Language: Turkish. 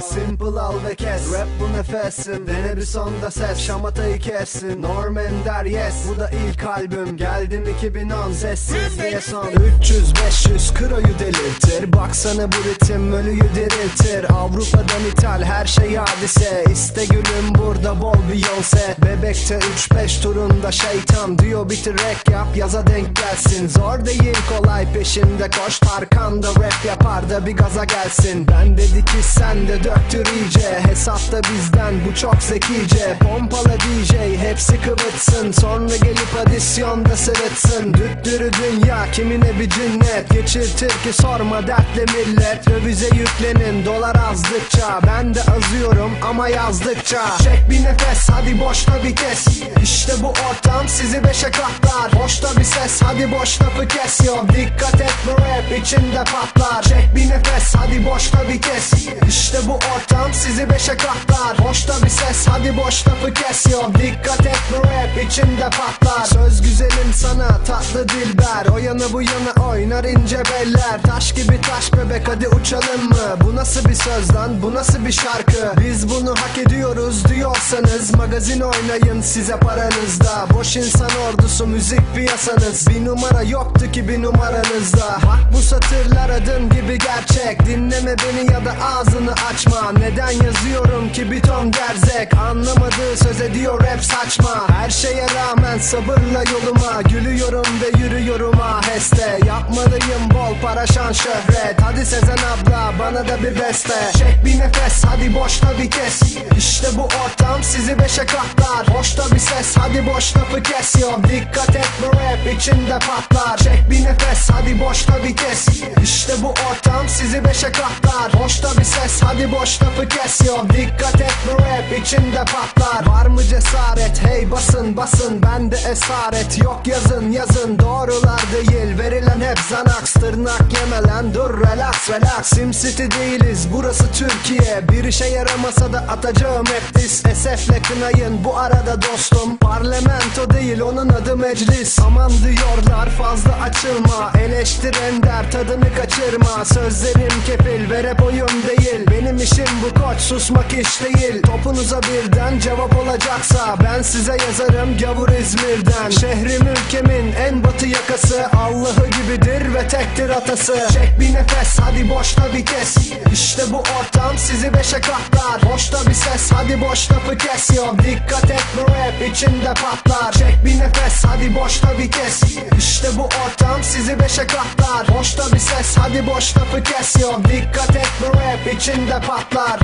Simple al ve kes. Rap bu nefesim Dene bir sonda ses. Şamatayı kessin. Norm Ender yes. Bu da ilk albüm. Geldim 2010 Sessiz diye son. 300-500 kroyu delirtir. Baksana bu ritim. Ölüyü diriltir. Avrupa'dan ithal. Her şey hadise. İste gülüm burada bol Beyoncé Bebekte 3-5 turunda şeytan. Diyor bitir rap yap. Yaza denk gelsin. Zor değil. Kolay peşinde koş Tarkan da rap yapar da bir gaza gelsin. Ben dedi ki sen de döktür iyice Hesapta bizden bu çok zekice. Pompala DJ hepsi kıvıtsın Sonra gelip adisyonda sırıtsın Düttürü dünya kimine bir cinnet? Geçirtir ki sorma dertle millet. Dövize yüklenin dolar azdıkça. Ben de azıyorum ama yazdıkça. Çek bir nefes hadi boşta bir kes. İşte bu ortam sizi beşe katlar. Boşta bir ses hadi boş lafı kes. Yo Dikkat et bu rap içinde patlar. Çek bir nefes hadi boşta bir kes. İşte bu ortam sizi beşe katlar. Boşta bir ses hadi boş lafı kes. Yo Dikkat et bu rap içinde patlar. Söz güzelim sana tatlı dilber. O yana bu yana oynar ince beller Taş gibi taş bebek hadi uçalım mı? Bu nasıl bir söz lan bu nasıl bir şarkı? Biz bunu hak ediyoruz diyorsanız Magazin oynayın size paranızda. Boş insan ordusu müzik piyasanız. Bir numara yoktu ki bir numaranızda. Bak bu satırlar adım gibi gerçek. Dinleme beni ya da ağzını açma. Neden yazıyorum ki bir ton gerzek Anlamadığı söz ediyor rap saçma. Her şeye rağmen sabırla yoluma Gülüyorum ve yürüyorum aheste. Yapmalıyım bol para şan şöhret. Hadi Sezen abla bana da bir beste. Çek bir nefes hadi boşta bir kes. İşte bu ortam sizi beşe katlar. Boşta bir ses hadi boş lafı kes. Yo Dikkat et bu rap içinde patlar. Çek bir nefes hadi boşta bir kes. İşte bu ortam sizi beşe katlar. Boşta bir ses hadi boş lafı kes. Yo Dikkat et bu rap içinde patlar. Var mı cesaret? Hey basın basın. Bende esaret. Yok yazın yazın. Doğrular değil. Verilen hep zanaks. Tırnak yemelen dur relax relax. Sim City değiliz. Burası Türkiye. Bir işe yaramasa da atacağım hep diz Esefle kınayın. Bu arada dostum Parlamento değil. Onun adı meclis. Aman diyorlar fazla açılma. Eleştir ender tadını kaçırma. Sözlerim kefil ve rap oyun değil. Benim işim bu koç. Susmak iş değil. Topunuza birden cevap olacaksa Ben size yazarım gavur İzmir'den. Şehrim ülkemin en batı yakası Allah'ı gibidir ve tektir atası. Çek bir nefes hadi boşta bir kes. İşte bu ortam sizi beşe katlar. Boşta bir ses hadi boş lafı kes. Yo Dikkat et bu rap içinde patlar. Çek bir nefes hadi boşta bir kes. İşte bu ortam sizi beşe katlar. Boşta bir ses hadi boş lafı kes. Yo Dikkat et bu rap içinde patlar